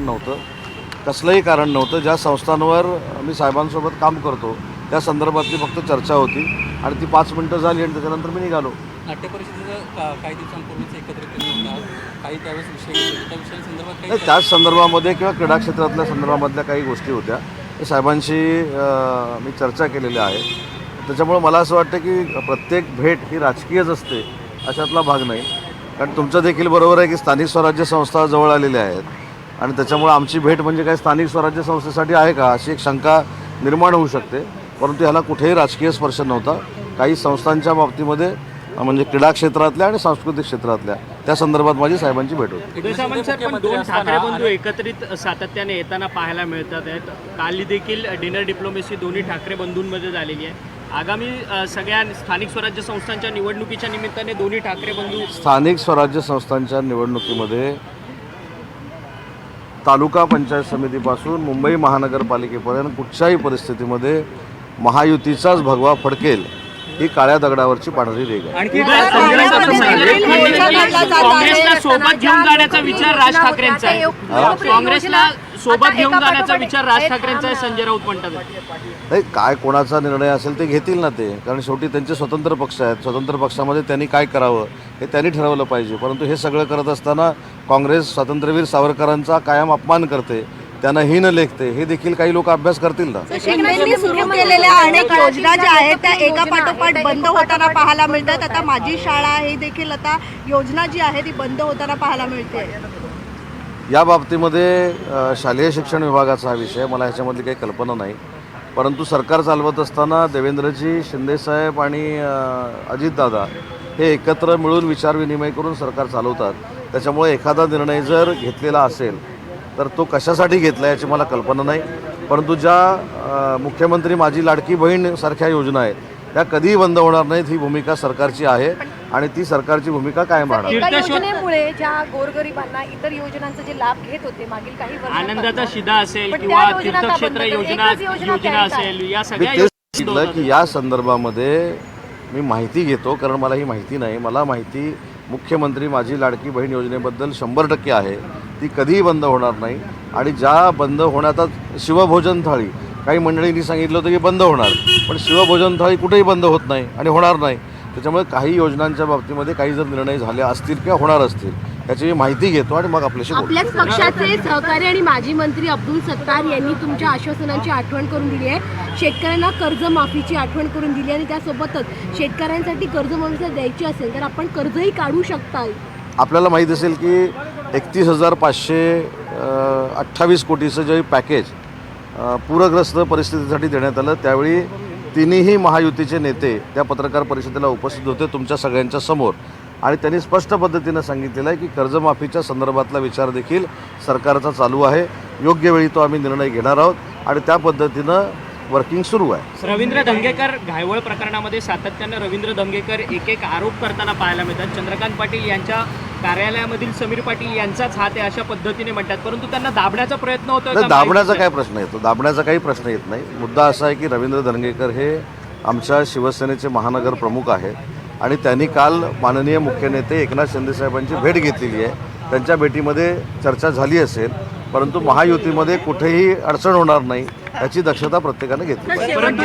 नव्हतं. कसलंही कारण नव्हतं. ज्या संस्थांवर मी साहेबांसोबत काम करतो त्या संदर्भातली फक्त चर्चा होती आणि ती पाच मिनटं झाली आणि त्याच्यानंतर मी निघालो. नाट्य परिषदेचं काही दिवसांपूर्वीच एकत्रित होता. काही त्यावेळेस विषय नाही त्याच संदर्भामध्ये किंवा क्रीडा क्षेत्रातल्या संदर्भामधल्या काही गोष्टी होत्या. ते साहेबांशी मी चर्चा केलेल्या आहे. त्याच्यामुळं मला असं वाटतं की प्रत्येक भेट ही राजकीयच असते अशातला भाग नाही. कारण तुमचं देखील बरोबर आहे की स्थानिक स्वराज्य संस्था जवळ आलेल्या आहेत. आणि त्याच्यामुळे आमची भेट म्हणजे काय स्थानिक स्वराज्य संस्थेसाठी आहे का अशी एक शंका निर्माण होऊ शकते. परंतु ह्याला कुठेही राजकीय स्पर्श नव्हता. काही संस्थांच्या बाबतीमध्ये म्हणजे क्रीडा क्षेत्रातल्या आणि सांस्कृतिक क्षेत्रातल्या त्या संदर्भात माझी साहेबांची भेट होती. उदय सामंत सर पण दोन ठाकरे बंधू एकत्रित सातत्याने येताना पाहायला मिळतात आहेत. काल देखील डिनर डिप्लोमेसी दोन्ही ठाकरे बंधूंमध्ये झालेली आहे. आगामी सगळ्या स्थानिक स्वराज्य संस्थांच्या निवडणुकीच्या निमित्ताने दोन्ही ठाकरे बंधू स्थानिक स्वराज्य संस्थांच्या निवडणुकीमध्ये तालुका पंचायत समितीपासून मुंबई महानगरपालिकेपर्यंत कुठच्याही परिस्थितीमध्ये महायुतीचाच भगवा फडकेल ही काळ्या दगडावरची पांढरी रेग आहे. आणखी काँग्रेसला सोबत घेऊन जाण्याचा विचार राज ठाकरेंचा आहे. काँग्रेसला सोबत घेऊन जाण्याचा विचार राज ठाकरेंचा आहे संजय राऊत म्हणतात. नाही काय कोणाचा निर्णय असेल ते घेतील ना ते. कारण शेवटी त्यांचे स्वतंत्र पक्ष आहेत. स्वतंत्र पक्षामध्ये त्यांनी काय करावं हे त्यांनी ठरवलं पाहिजे. परंतु हे सगळं करत असताना काँग्रेस स्वातंत्र्यवीर सावरकरांचा कायम अपमान करते. त्यांना हीन लेखते. हे देखील काही लोक अभ्यास करतील ना. सुरू केलेल्या अनेक योजना ज्या आहेत त्या एका पाठोपाठ बंद होताना पाहायला मिळतात. आता माझी शाळा ही देखील आता योजना जी आहे ती बंद होताना पाहायला मिळते. या बाबतीमध्ये शालेय शिक्षण विभागाचा हा विषय मला ह्याच्यामधली काही कल्पना नाही. परंतु सरकार चालवत असताना देवेंद्रजी शिंदेसाहेब आणि अजितदादा हे एकत्र मिळून विचारविनिमय करून सरकार चालवतात. त्याच्यामुळे एखादा निर्णय जर घेतलेला असेल तर तो कशासाठी घेतला याची मला कल्पना नाही. परंतु ज्या मुख्यमंत्री माझी लाडकी बहीण सारख्या योजना आहेत त्या कधीही बंद होणार नाहीत ही भूमिका सरकारची आहे. आणि ती सरकारची भूमिका कायम राहणार एका तीर्थशोध- योजनेमुळे ज्या गोरगरिबांना इतर योजनांचे जे लाभ घेत होते मागील काही वर्षांपासून, आनंदाचा शिदा असेल पण त्या किंवा योजना का तीर्थक्षेत्र बंद? योजना एकच योजना. असेल या मी सगळ्या तेच योजना सांगितलं की या संदर्भामध्ये मी माहिती घेतो कारण मला ही माहिती नाही मला माहिती मुख्यमंत्री माझी लाडकी बहीण योजनेबद्दल शंभर टक्के आहे ती कधीही बंद होणार नाही आणि ज्या बंद होण्याचा शिवभोजन थाळी काही मंडळींनी सांगितलं होतं की बंद होणार पण शिवभोजन थाळी कुठेही बंद होत नाही आणि होणार नाही त्याच्यामुळे काही योजनांच्या बाबतीमध्ये काही जर निर्णय झाले असतील किंवा होणार असतील याची मी माहिती घेतो आणि मग आपल्याशी आपल्याच पक्षाचे सहकारी आणि माजी मंत्री अब्दुल सत्तार यांनी तुमच्या आश्वासनांची आठवण करून दिली आहे. शेतकऱ्यांना कर्जमाफीची आठवण करून दिली आणि त्यासोबतच शेतकऱ्यांसाठी कर्जमाफी जर द्यायची असेल तर आपण कर्जही काढू शकताल. आपल्याला माहीत असेल की एकतीस हजार पाचशे अठ्ठावीस कोटीचं जे पॅकेज पूरग्रस्त परिस्थितीसाठी देण्यात आलं त्यावेळी तिन्ही महायुतीचे नेते त्या पत्रकार परिषदेला उपस्थित होते तुमच्या सगळ्यांच्या समोर. आणि त्यांनी स्पष्ट पद्धतीनं सांगितलेलं आहे की कर्जमाफीच्या संदर्भातला विचार देखील सरकारचा चालू आहे. योग्य वेळी तो आम्ही निर्णय घेणार आहोत आणि त्या पद्धतीनं वर्किंग सुरू आहे. रवींद्र धंगेकर घायवळ प्रकरणामध्ये सातत्यानं रवींद्र धंगेकर एक एक आरोप करताना पाहायला मिळतात. चंद्रकांत पाटील यांच्या कार्यालयामधील समीर पाटील यांचाच हात आहे अशा पद्धतीने म्हणतात. परंतु त्यांना दाबण्याचा प्रयत्न का दाबण्याचा? काय प्रश्न येतो. दाबण्याचा काही प्रश्न येत नाही. मुद्दा असा आहे की रवींद्र धनगेकर हे आमच्या शिवसेनेचे महानगर प्रमुख आहेत आणि त्यांनी काल माननीय मुख्य नेते एकनाथ शिंदेसाहेबांची भेट घेतलेली आहे. त्यांच्या भेटीमध्ये चर्चा झाली असेल परंतु महायुतीमध्ये कुठेही अडचण होणार नाही. याची दक्षता प्रत्येकाने घेतली परंतु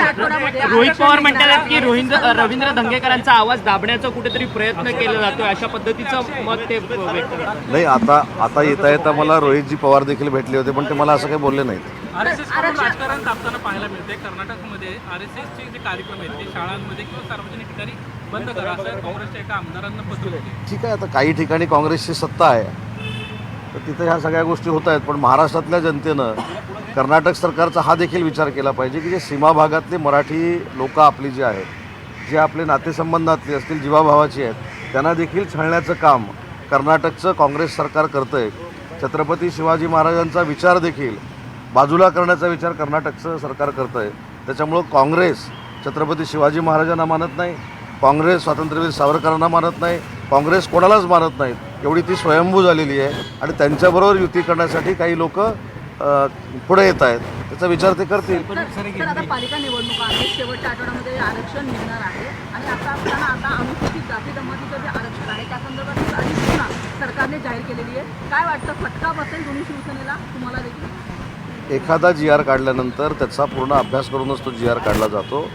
रोहित पवार म्हणतात की रोहिंद रवींद्र धंगेकरांचा आवाज दाबण्याचा कुठेतरी प्रयत्न केला जातोय अशा पद्धतीचं मत ते नाही आता आता येता येता मला रोहितजी पवार देखील भेटले होते पण ते मला असं काही बोलले नाहीत. राजकारण तापताना पाहायला मिळते कर्नाटकमध्ये आर एस एसचे जे कार्यक्रम आहेत ते शाळांमध्ये किंवा सार्वजनिक ठिकाणी बंद करा असं काँग्रेसच्या एका आमदारांना पत्र होते. ठीक आहे आता काही ठिकाणी काँग्रेसची सत्ता आहे. तर तिथं ह्या सगळ्या गोष्टी होत आहेत पण महाराष्ट्रातल्या जनतेनं कर्नाटक सरकारचा हा देखील विचार केला पाहिजे की जे सीमा भागातले मराठी लोक आपली जी आहेत जे आपले नातेसंबंधातली असतील जीवाभावाची आहेत त्यांना देखील छळण्याचं काम कर्नाटकचं काँग्रेस सरकार करतं आहे छत्रपती शिवाजी महाराजांचा विचार देखील बाजूला करण्याचा विचार कर्नाटकचं सरकार करतं आहे त्याच्यामुळं काँग्रेस छत्रपती शिवाजी महाराजांना मानत नाही काँग्रेस स्वातंत्र्यवीर सावरकरांना मानत नाही काँग्रेस कोणालाच मानत नाहीत. एवढी ती स्वयंभू झालेली आहे आणि त्यांच्याबरोबर युती करण्यासाठी काही लोक पुढे येत आहेत. त्याचा विचार ते करतील. आता पालिका निवडणुका आहेत शेवटच्या आठवड्यामध्ये आरक्षण निघणार आहे. आणि आता असताना आता अनुसूचित जाती जमातीचं जे आरक्षण आहे त्या संदर्भात अधिसूचना सरकारने जाहीर केलेली आहे. काय वाटतं फटका बसेल दोन्ही शिवसेनेला? तुम्हाला देखील? एखादा जी आर काढल्यानंतर त्याचा पूर्ण अभ्यास करूनच तो जी आर काढला जातो.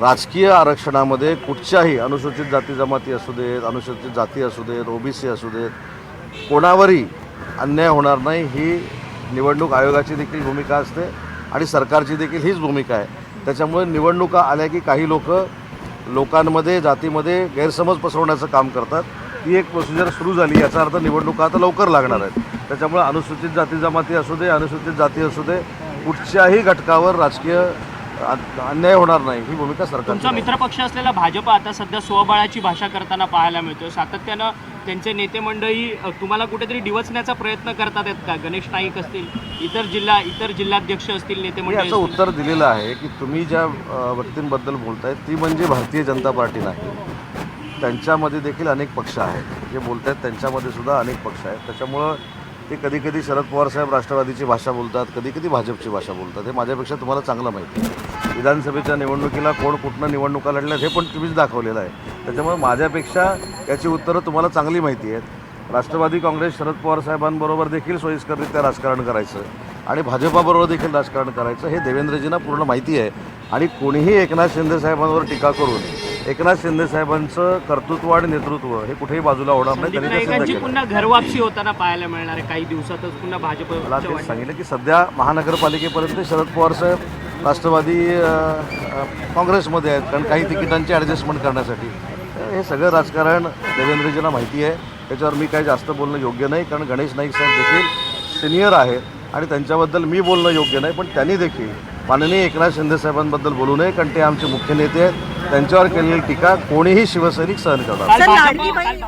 राजकीय आरक्षणामध्ये कुठच्याही अनुसूचित जाती जमाती असू देत अनुसूचित जाती असू देत ओबीसी असू देत कोणावरही अन्याय होणार नाही. ही निवडणूक आयोगाची देखील भूमिका असते आणि सरकारची देखील हीच भूमिका आहे. त्याच्यामुळे निवडणुका आल्या की काही लोक लोकांमध्ये जातीमध्ये गैरसमज पसरवण्याचं काम करतात. ती एक प्रोसिजर सुरू झाली याचा अर्थ निवडणुका आता लवकर लागणार आहेत. त्याच्यामुळे अनुसूचित जाती जमाती असू दे अनुसूचित जाती असू दे कुठच्याही घटकावर राजकीय अन्याय होणार नाही ही भूमिका तुमचा आहे. मित्रपक्ष असलेला भाजप आता सध्या स्वबळाची भाषा करताना पाहायला मिळतोय. सातत्यानं त्यांचे नेते मंडळी तुम्हाला कुठेतरी डिवचण्याचा प्रयत्न करतात आहेत का? गणेश नाईक असतील इतर जिल्हा इतर जिल्हाध्यक्ष असतील नेते मी मंडळी याचं असतील. उत्तर दिलेलं आहे की तुम्ही ज्या अ, व्यक्तींबद्दल बोलताय ती म्हणजे भारतीय जनता पार्टी नाही. त्यांच्यामध्ये देखील अनेक पक्ष आहेत. जे बोलत आहेत त्यांच्यामध्ये सुद्धा अनेक पक्ष आहेत. त्याच्यामुळं ते कधी कधी शरद पवार साहेब राष्ट्रवादीची भाषा बोलतात कधी कधी भाजपची भाषा बोलतात. हे माझ्यापेक्षा तुम्हाला चांगलं माहिती आहे. विधानसभेच्या निवडणुकीला कोण कुठनं निवडणुका लढल्यात हे पण तुम्हीच दाखवलेलं आहे. त्याच्यामुळे माझ्यापेक्षा याची उत्तरं तुम्हाला चांगली माहिती आहेत. राष्ट्रवादी काँग्रेस शरद पवार साहेबांबरोबर देखील सोयीस्कररित्या राजकारण करायचं आणि भाजपाबरोबर देखील राजकारण करायचं हे देवेंद्रजींना पूर्ण माहिती आहे. आणि कोणीही एकनाथ शिंदे साहेबांवर टीका करून एकनाथ शिंदे साहेबांचं कर्तृत्व आणि नेतृत्व हे कुठेही बाजूला होणार नाही. संदीप त्यांनी ते सिद्ध नाईकांची केलं. पुन्हा घरवापसी होताना पाहायला मिळणार आहे. काही दिवसातच पुन्हा मला भाजपच्या तेच. सांगितलं की सध्या महानगरपालिकेपर्यंत शरद पवार साहेब राष्ट्रवादी अ, अ, काँग्रेसमध्ये आहेत. कारण काही तिकिटांची ॲडजस्टमेंट करण्यासाठी. तर हे सगळं राजकारण देवेंद्रजींना माहिती आहे. त्याच्यावर मी काही जास्त बोलणं योग्य नाही. कारण गणेश नाईक साहेब देखील सिनियर आहेत. आणि त्यांच्याबद्दल मी बोलणं योग्य नाही. पण त्यांनी देखील माननीय एकनाथ शिंदे साहेबांबद्दल बोलू नये कारण ते आमचे मुख्य नेते आहेत. त्यांच्यावर केलेली टीका कोणीही शिवसैनिक सहन करतात